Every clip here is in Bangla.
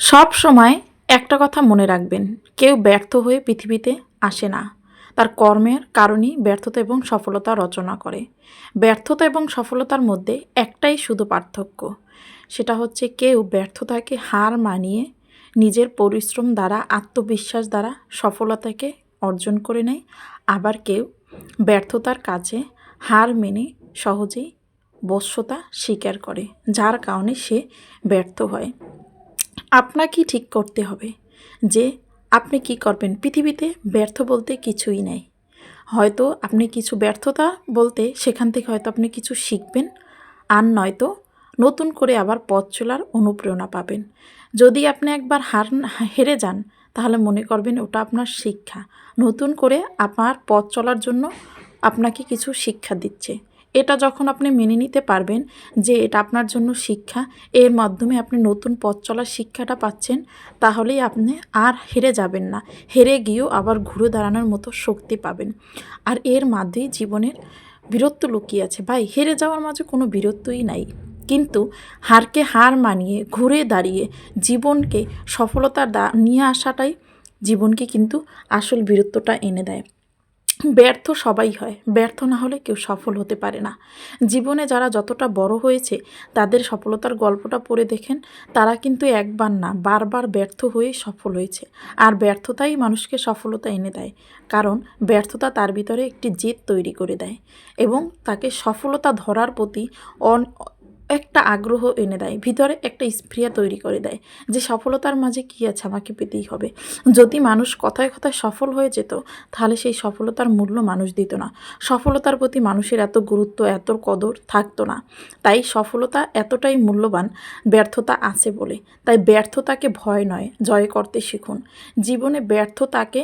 সব সময় একটা কথা মনে রাখবেন, কেউ ব্যর্থ হয়ে পৃথিবীতে আসে না। তার কর্মের কারণেই ব্যর্থতা এবং সফলতা রচনা করে। ব্যর্থতা এবং সফলতার মধ্যে একটাই শুধু পার্থক্য, সেটা হচ্ছে কেউ ব্যর্থতাকে হার মানিয়ে নিজের পরিশ্রম দ্বারা, আত্মবিশ্বাস দ্বারা সফলতাকে অর্জন করে নেয়। আবার কেউ ব্যর্থতার কাছে হার মেনে সহজেই বশ্যতা স্বীকার করে, যার কারণে সে ব্যর্থ হয়। আপনাকেই ঠিক করতে হবে যে আপনি কি করবেন। পৃথিবীতে ব্যর্থ বলতে কিছুই নেই। হয়তো আপনি কিছু ব্যর্থতা বলতে সেখান থেকে হয়তো আপনি কিছু শিখবেন, আর নয়তো নতুন করে আবার পথ চলার অনুপ্রেরণা পাবেন। যদি আপনি একবার হার হেরে যান, তাহলে মনে করবেন ওটা আপনার শিক্ষা। নতুন করে আপনার পথ চলার জন্য আপনাকে কিছু শিক্ষা দিচ্ছে। এটা যখন আপনি মেনে নিতে পারবেন যে এটা আপনার জন্য শিক্ষা, এর মাধ্যমে আপনি নতুন পথ চলার শিক্ষাটা পাচ্ছেন, তাহলেই আপনি আর হেরে যাবেন না। হেরে গিয়েও আবার ঘুরে দাঁড়ানোর মতো শক্তি পাবেন। আর এর মাধ্যমেই জীবনের বীরত্ব লুকিয়ে আছে। ভাই, হেরে যাওয়ার মাঝে কোনো বীরত্বই নাই। কিন্তু হারকে হার মানিয়ে, ঘুরে দাঁড়িয়ে জীবনকে সফলতা নিয়ে আসাটাই জীবনকে কিন্তু আসল বীরত্বটা এনে দেয়। ব্যর্থ সবাই হয়। ব্যর্থ না হলে কেউ সফল হতে পারে না। জীবনে যারা যতটা বড় হয়েছে, তাদের সফলতার গল্পটা পড়ে দেখেন, তারা কিন্তু একবার না, বারবার ব্যর্থ হয়ে সফল হয়েছে। আর ব্যর্থতাই মানুষকে সফলতা এনে দেয়। কারণ ব্যর্থতা তার ভিতরে একটি জেদ তৈরি করে দেয় এবং তাকে সফলতা ধরার প্রতি অন একটা আগ্রহ এনে দেয়, ভিতরে একটা স্প্রিয়া তৈরি করে দেয় যে সফলতার মাঝে কী আছে, আমাকে পেতেই হবে। যদি মানুষ কথায় কথায় সফল হয়ে যেত, তাহলে সেই সফলতার মূল্য মানুষ দিত না। সফলতার প্রতি মানুষের এত গুরুত্ব, এত কদর থাকতো না। তাই সফলতা এতটাই মূল্যবান, ব্যর্থতা আছে বলে। তাই ব্যর্থতাকে ভয় নয়, জয় করতে শিখুন। জীবনে ব্যর্থতাকে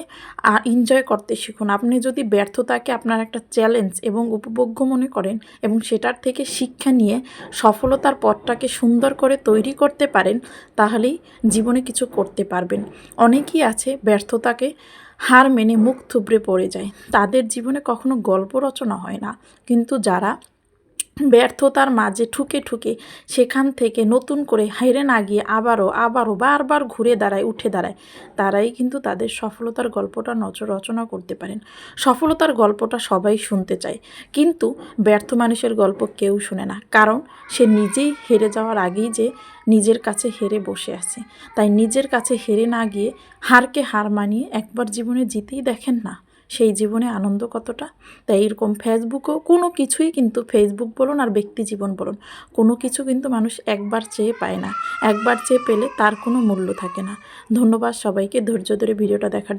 এনজয় করতে শিখুন। আপনি যদি ব্যর্থতাকে আপনার একটা চ্যালেঞ্জ এবং উপভোগ্য মনে করেন এবং সেটার থেকে শিক্ষা নিয়ে সফলতার পথটাকে সুন্দর করে তৈরি করতে পারেন, তাহলেই জীবনে কিছু করতে পারবেন। অনেকেই আছে ব্যর্থতাকে হার মেনে মুখ থুবড়ে পড়ে যায়। তাদের জীবনে কখনো গল্প রচনা হয় না। কিন্তু যারা ব্যর্থতার মাঝে ঠুকে ঠুকে সেখান থেকে নতুন করে হেরে না গিয়ে আবারও আবারও, বারবার ঘুরে দাঁড়ায়, উঠে দাঁড়ায়। তারাই কিন্তু তাদের সফলতার গল্পটা নচ রচনা করতে পারেন। সফলতার গল্পটা সবাই শুনতে চায়। কিন্তু ব্যর্থ মানুষের গল্প কেউ শুনে না। কারণ সে নিজেই হেরে যাওয়ার আগেই যে নিজের কাছে হেরে বসে আছে। তাই নিজের কাছে হেরে না গিয়ে হারকে হার মানিয়ে একবার জীবনে জিতেই দেখেন না। সেই জীবনে আনন্দ কতটা? তাই এরকম ফেসবুকও কোনো কিছুই কিন্তু ফেসবুক বলুন আর ব্যক্তি জীবন বলুন, কোনো কিছু কিন্তু মানুষ একবার চেয়ে পায় না। একবার চেয়ে পেলে তার কোনো মূল্য থাকে না। ধন্যবাদ সবাইকে ধৈর্য ধরে ভিডিওটা দেখার